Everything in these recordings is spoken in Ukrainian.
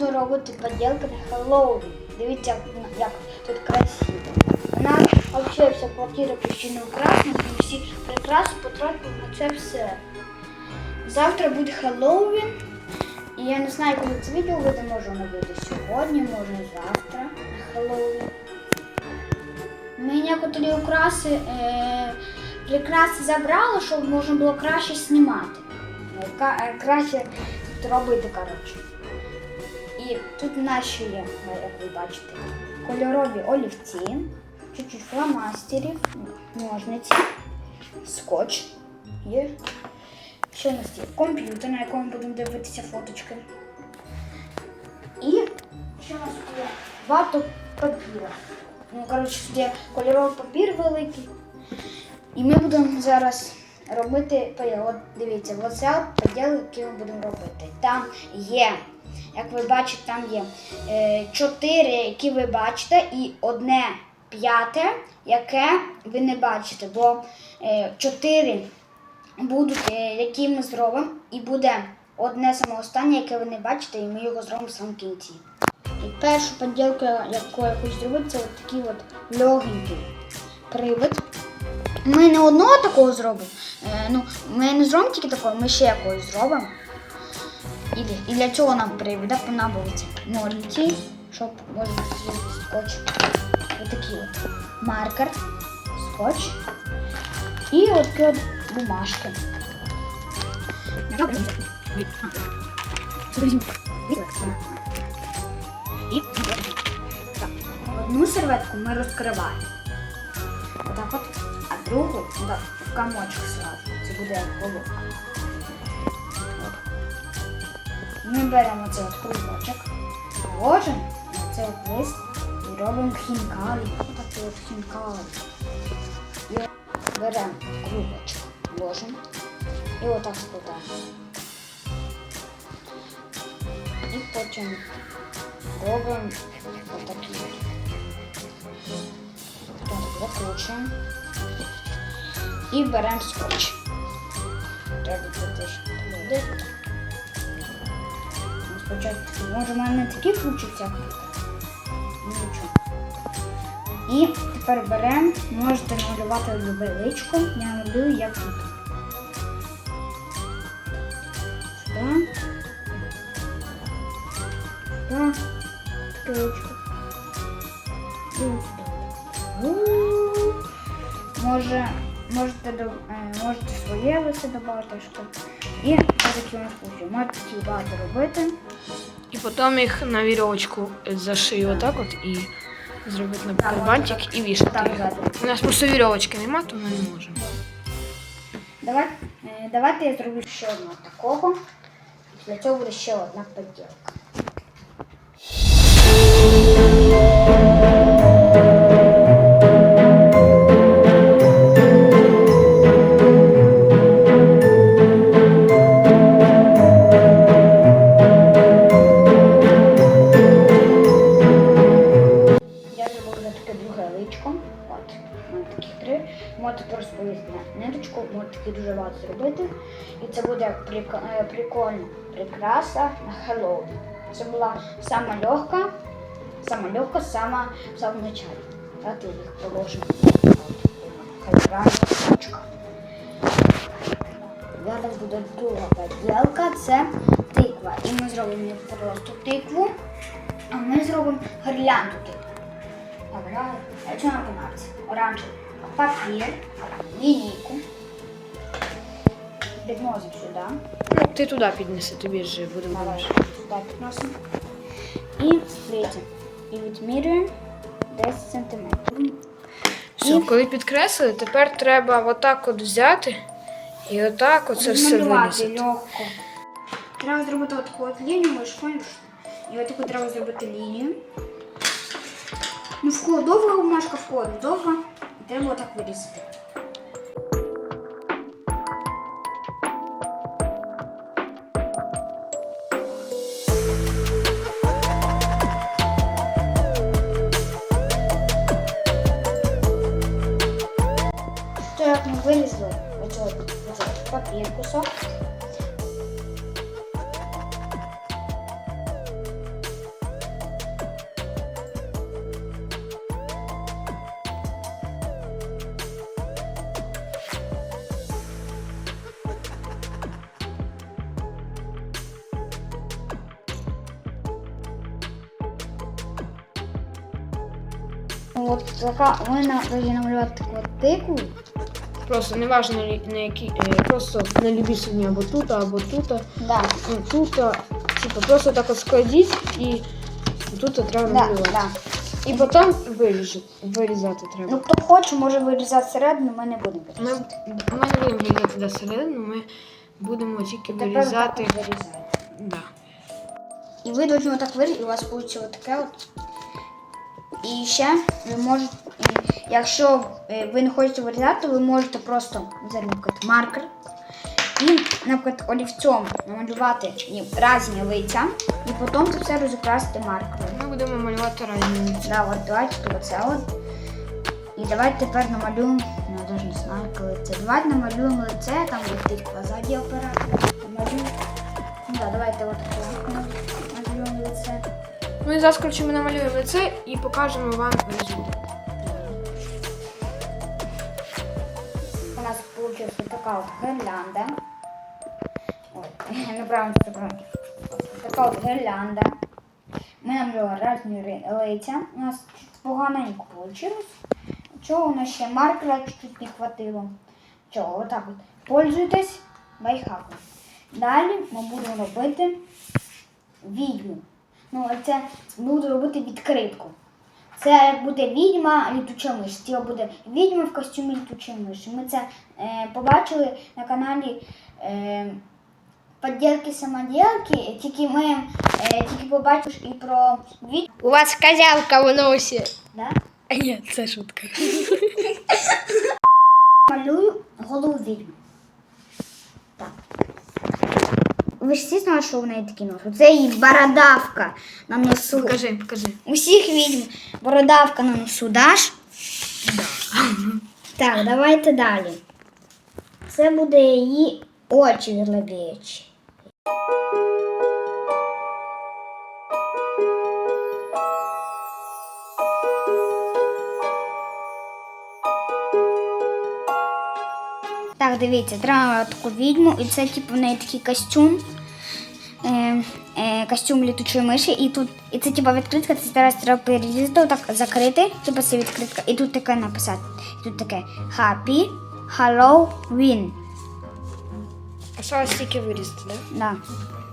Ми робити поділки на Хеллоуін. Дивіться, як, тут красиво. У нас взагалі вся квартира постійно украсна, і всі прикраси потратили на це все. Завтра буде Хеллоуін. І я не знаю, коли це відео вийде, може воно вийде сьогодні, може завтра на Хеллоуін. Ми некоторі украси, е, прикраси забрали, щоб можна було краще знімати. Е, е, краще робити, коротше. І тут наші як ви бачите, кольорові олівці, чуть-чуть фломастерів, ножниці, скотч є. Ще у нас є комп'ютер, на якому будемо дивитися фоточки. І що у нас є? Багато папіра. Ну, коротше, тут є кольоровий папір великий. І ми будемо зараз робити. От дивіться, оце поділ, який ми будемо робити. Там є, як ви бачите, там є е, чотири, які ви бачите, і одне п'яте, яке ви не бачите. Бо е, чотири будуть, е, які ми зробимо, і буде одне саме останнє, яке ви не бачите, і ми його зробимо самому кінці. І першу поділку, яку я хочу зробити, це такий от легенький привид. Ми не одного такого зробимо. Ну, ми не зробимо тільки такого, ми ще якогось зробимо. І, і для цього нам привіда понадобиться ножниці, щоб можна скотч. Ось такий от маркер, скотч. І от такі от бумажки. Одну серветку ми розкриваємо. Отак от, а другу в комочок сразу. Це буде як головка. Ми беремо цей от кружочок, ложимо на цей от лист і робимо хінкалі. Отакий от хінкалі. І беремо кружочок, ложимо і отак складаємо. І потім робимо отакі. от. Потім закручуємо і беремо скотч. Треба буде туди. Спочатку, може, в мене не такі включаться. Ну, нічого. І тепер беремо, можете намалювати любе. Я малюю як тут. Може, можете, е, можете своє лише додати. що. І у нас вийшло. Такі багато робити. І потім їх на вірьовочку зашию отак от і зробити, Так, бантик і вішати. У нас просто вірьовочки нема, то ми не можемо. Давай, е, давайте я зроблю ще одного такого. Для цього буде ще одна поділка. Личко. От, мене таких три. Можете просто повісити на ниточку, можете такі дуже багато зробити. І це буде е, прикольна прикраса на Хеллоуін. Це була сама легка, сама легка, сама в самому началі. Давайте їх положимо. Хай. Зараз буде друга поділка, це тиква. І ми зробимо не просто тикву, а ми зробимо гірлянду тикву. Добре, що нам понадобиться? Оранжевий папір, лінійку. Підносимо сюди. Ну, ти туди піднеси, тобі ж буде Давай сюди підносимо. І дивіться. І відмірюємо 10 сантиметрів. Все, коли підкреслили, тепер треба отак от взяти і отак оце все Розмалювати винесити. легко. Треба зробити отаку от лінію, мишкою. І отаку треба зробити лінію. Ну, вход довга бумажка, вход довга. І треба отак вирізати. То як ми вилізли оцей оцей папір кусок. От така, ми на- повинні намалювати таку от. Просто не важно на, які, е, просто на любій сьогодні або тут, або тут, Да. тут, типу, просто так от складіть і тут треба Да, малювати. да. І потім виріжу, вирізати треба. Ну хто хоче, може вирізати середину, ми не будемо вирізати. ми не будемо вирізати до середини, ми будемо тільки Тепер вирізати. отак от вирізаємо. Да. І ви должны отак вирізати, і у вас вийде отаке от. І ще ви можете, якщо е, ви не хочете вирізати, то ви можете просто взяти, наприклад, маркер і, наприклад, олівцем намалювати їм разні лиця, і потім це все розукрасити маркером. Ми будемо малювати разні. Да, от давайте тут оце от. І давайте тепер намалюємо, ну я навіть не знаю, коли це. Давайте намалюємо лице, там летить позаді оператор. Намалюємо. Ну да, давайте от лице. Ми зараз, коротше, ми намалюємо лице і покажемо вам результат. У нас вийшла така от гирлянда. Ой, неправильно забрати. Така от гирлянда. Ми намалювали різні лиця. У нас поганенько вийшло. Чого у нас ще маркера чуть-чуть не хватило. Чого, отак от. Пользуйтесь лайфхаком. Далі ми будемо робити відьму. Ну, це буду робити відкритку. Це буде відьма літуча миш. Тіло буде відьма в костюмі літучої миші. Ми це е, побачили на каналі е, Подділки самоділки, тільки ми е, тільки побачили і про відьму. У вас козявка в носі. Да? Ні, це шутка. Малюю голову відьми. Так. Ви ж всі знали, що в неї такий нос. Це її бородавка на носу. Покажи, покажи. Усіх відьм бородавка на носу даш? Так, давайте далі. Це буде її очі зловічі. Так, дивіться, треба таку відьму, і це типу в неї такий костюм. Е, е, костюм літучої миші, і тут, і це типу відкритка, це зараз треба перерізати, так закрити, типу це відкритка, і тут таке написати. І тут таке Happy Halloween. А що стільки вирізати, так? Да. Така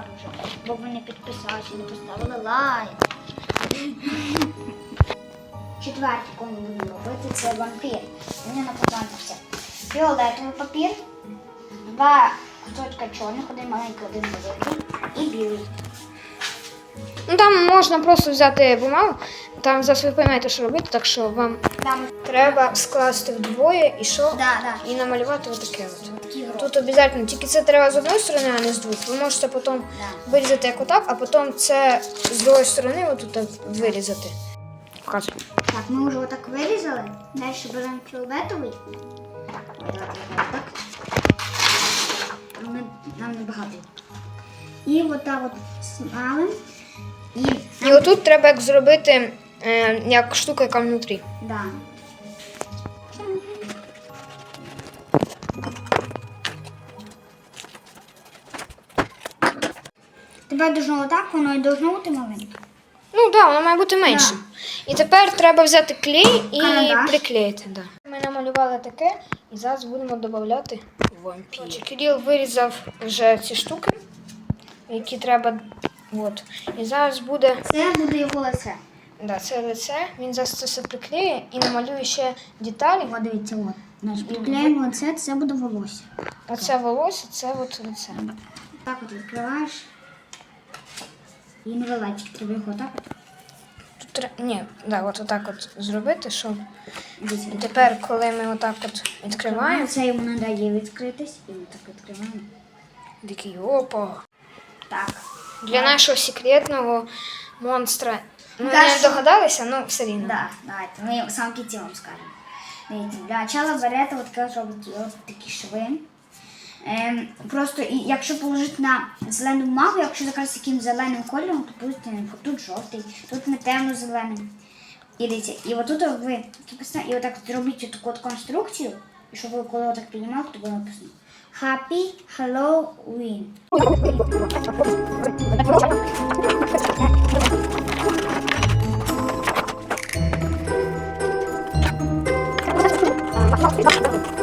зла дуже. Бо ви не підписалися, не поставили лайк. Четвертий, кому будемо робити, це вампір. Мені написався фіолетовий папір, два кусочка чорних, один маленький, один великий і білий. Ну там можна просто взяти бумагу, там зараз ви поймете, що робити, так що вам Там, треба скласти вдвоє і що? да, да. І намалювати отаке от. Тут обов'язково, тільки це треба з одної сторони, а не з двох. Ви можете потім Да. вирізати як отак, а потім це з другої сторони отут вирізати. Показуй. Так, ми вже отак вирізали. Далі беремо фіолетовий. Так, так. Нам, не- нам небагато. І отак от смалим. І І отут треба як зробити е, як штука, яка внутрі. да. Тепер должно отак, воно і должно бути маленьке. Ну так, да, воно має бути менше. І тепер треба взяти клей і Карандаш. приклеїти. Да. Ми намалювали таке і зараз будемо додати вампір. Кирил вирізав вже ці штуки, які треба. От. І зараз буде Це буде його лице. да, це лице, він зараз це все приклеїть і намалює ще деталі. О, дивіться, от. Значить, підклеїмо лице, це буде волосся. Оце волосся, це от лице. Так от відкриваєш. І невеличкий, треба його так. от. Тут тре- ні, да, от отак от зробити, щоб. Дивіться, тепер, коли ми отак от відкриваємо, Це йому не дає відкритись, і ми так відкриваємо. такий опа. Так. Для нашого секретного монстра. Ми Да, не догадалися, ну все рівно. Да, давайте. Ми сам кінці вам скажемо. Дивіться, для начала берете от таке такі шви. Ем, просто і якщо положити на зелену бумагу, якщо якраз таким зеленим кольором, то буде тут жовтий, тут не темно-зеленим. І дивіться, і отут ви і отак зробіть таку от конструкцію, і щоб ви коли отак піднімали, то було написано Happy Halloween. Так,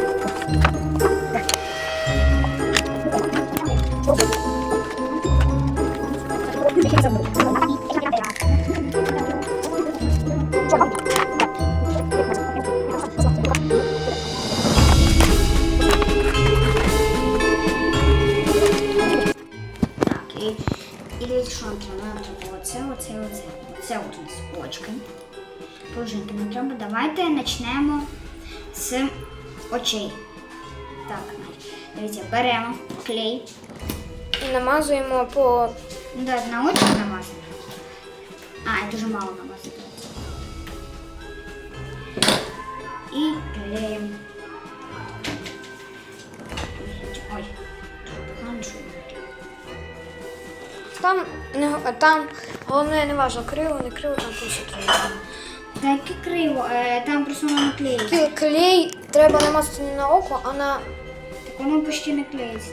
з очей. Так, дивіться, беремо клей. І намазуємо по Ну, да, на очі намазано. А, дуже мало намазано. І клеїмо. Ой. Ганшу. там, не, там головне не важно, криво, не криво, там треба. Та яке криво, е, там просто воно не клеїться. Клей- Клей треба намазати не на око, а на Так воно почти не клеїться.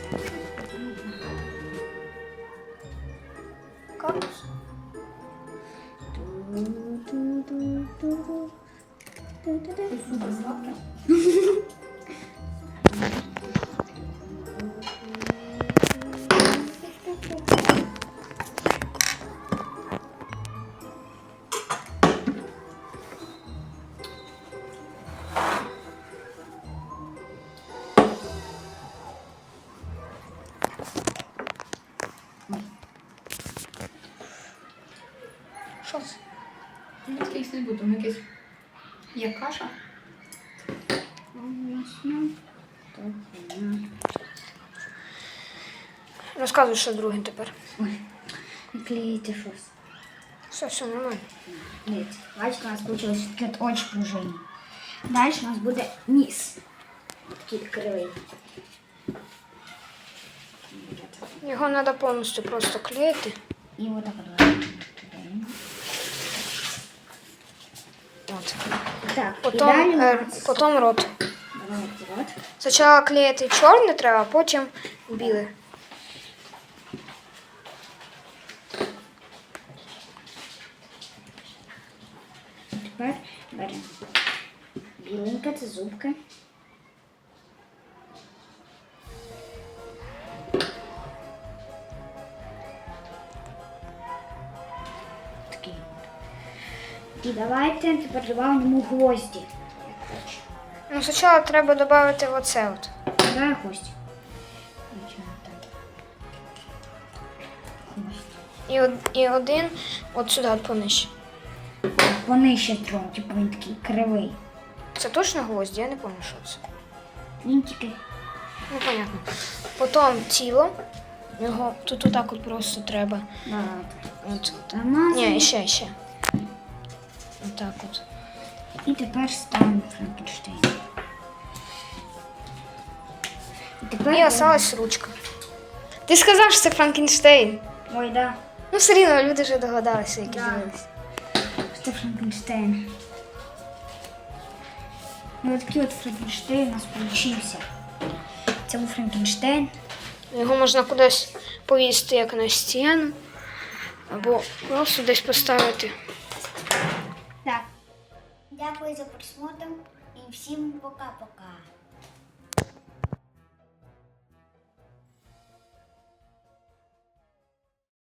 кактус. Розказуй, що другим тепер. Ой, щось. Все, все, нормально. Дивіться, бачите, у нас таке от очі пружинні. Далі у нас буде ніс. Такий кривий. Його треба повністю просто клеїти. І отак от клеїмо. От. Так, і Потім, далі у е, нас... потім рот. Давайте от. Спочатку клеїти чорне треба, а потім біле. Тепер беремо біленьке, це зубки. Такий. І давайте тепер додамо гвозді. Як хочеш. Ну, спочатку треба додати оце от. Так. Гвозді. І, од- і один от сюди от понижче. Вони ще трохи, типу він такий кривий. Це точно гвозді? Я не пам'ятаю, що це. Він тільки Ну, понятно. Потім тіло. Його тут отак от просто треба. багато. От. Ні, ще, ще. Отак от. І тепер ставимо Франкенштейн. І тепер. І осталась ручка. Ти сказав, що це Франкенштейн. Ой, да. Ну, все рівно люди вже догадалися, які Да. дивилися. Це Франкенштейн. Ну, такий от Франкенштейн у нас получився. Це був Франкенштейн. Його можна кудись повісити як на стіну, або просто десь поставити. Так. Дякую за просмотр і всім пока-пока.